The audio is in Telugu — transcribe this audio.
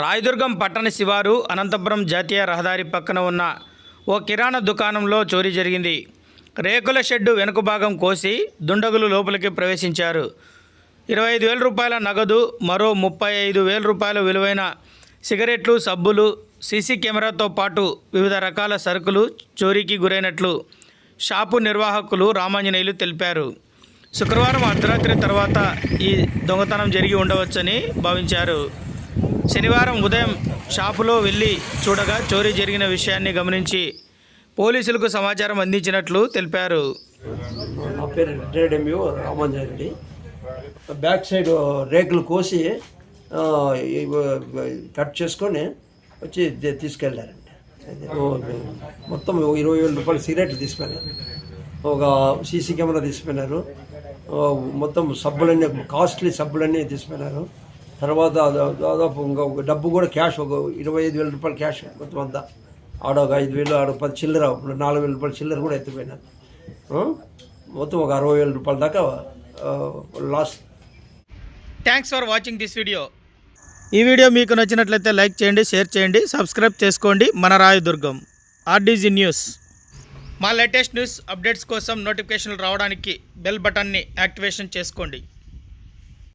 రాయదుర్గం పట్టణ శివారు అనంతపురం జాతీయ రహదారి పక్కన ఉన్న ఓ కిరాణా దుకాణంలో చోరీ జరిగింది. రేకుల షెడ్డు వెనుక భాగం కోసి దుండగులు లోపలికి ప్రవేశించారు. ఇరవై ఐదు వేల రూపాయల నగదు మరో ముప్పై ఐదు వేల రూపాయల విలువైన సిగరెట్లు సబ్బులు సీసీ కెమెరాతో పాటు వివిధ రకాల సరుకులు చోరీకి గురైనట్లు షాపు నిర్వాహకులు రామాంజనేయులు తెలిపారు. శుక్రవారం అర్ధరాత్రి తర్వాత ఈ దొంగతనం జరిగి ఉండవచ్చని భావించారు. శనివారం ఉదయం షాపులో వెళ్ళి చూడగా చోరీ జరిగిన విషయాన్ని గమనించి పోలీసులకు సమాచారం అందించినట్లు తెలిపారు. నా బ్యాక్ సైడ్ రేకులు కోసి కట్ చేసుకొని వచ్చి తీసుకెళ్ళారండి. ఓ, మొత్తం ఇరవై వేల రూపాయలు సిగరెట్లు తీసుకున్నారు ఒక సీసీ కెమెరా తీసుకున్నారు మొత్తం సబ్బులన్నీ కాస్ట్లీ సబ్బులన్నీ తీసుకున్నారు తర్వాత దాదాపు ఇంకా ఒక డబ్బు కూడా క్యాష్ ఒక ఇరవై ఐదు వేల రూపాయలు క్యాష్ మొత్తం అంతా. ఆడ ఒక ఐదు వేలు ఆడ పది చిల్లర నాలుగు వేల రూపాయలు చిల్లర కూడా ఎత్తిపోయినారు. మొత్తం ఒక అరవై వేల రూపాయల దాకా loss thanks for watching this video ఈ వీడియో మీకు నచ్చినట్లయితే లైక్ చేయండి షేర్ చేయండి సబ్స్క్రైబ్ చేసుకోండి. మన రాయదుర్గం ఆర్డీజీ న్యూస్. మా లేటెస్ట్ న్యూస్ అప్డేట్స్ కోసం నోటిఫికేషన్లు రావడానికి బెల్ బటన్ని యాక్టివేషన్ చేసుకోండి.